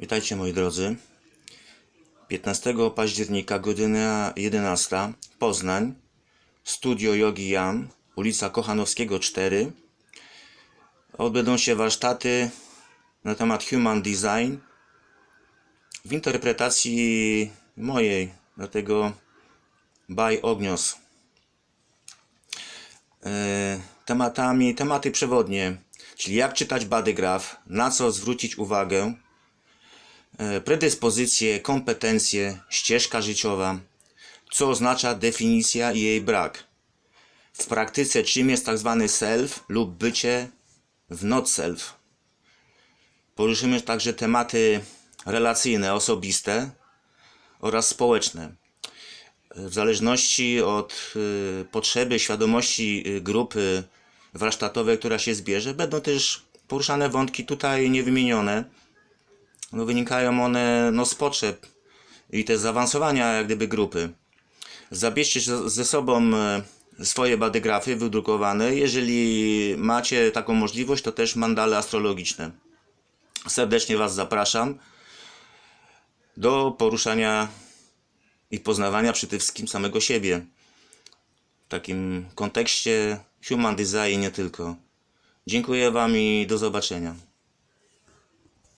Witajcie moi drodzy. 15 października, godzina 11, Poznań, Studio Yogi Yam, ulica Kochanowskiego 4. Odbędą się warsztaty na temat Human Design w interpretacji mojej, dlatego by Ognios. E, Tematami, tematy przewodnie, czyli jak czytać badygraf, na co zwrócić uwagę, predyspozycje, kompetencje, ścieżka życiowa, co oznacza definicja i jej brak. W praktyce czym jest tak zwany self lub bycie w not self. Poruszymy także tematy relacyjne, osobiste oraz społeczne. W zależności od y, potrzeby, świadomości y, grupy warsztatowej, która się zbierze, będą też poruszane wątki tutaj niewymienione. No, wynikają one no, z potrzeb i też zaawansowania jak gdyby grupy. Zabierzcie ze- sobą e, swoje badygrafy wydrukowane. Jeżeli macie taką możliwość, to też mandale astrologiczne. Serdecznie Was zapraszam do poruszania i poznawania przede wszystkim samego siebie. W takim kontekście human design nie tylko. Dziękuję Wam i do zobaczenia.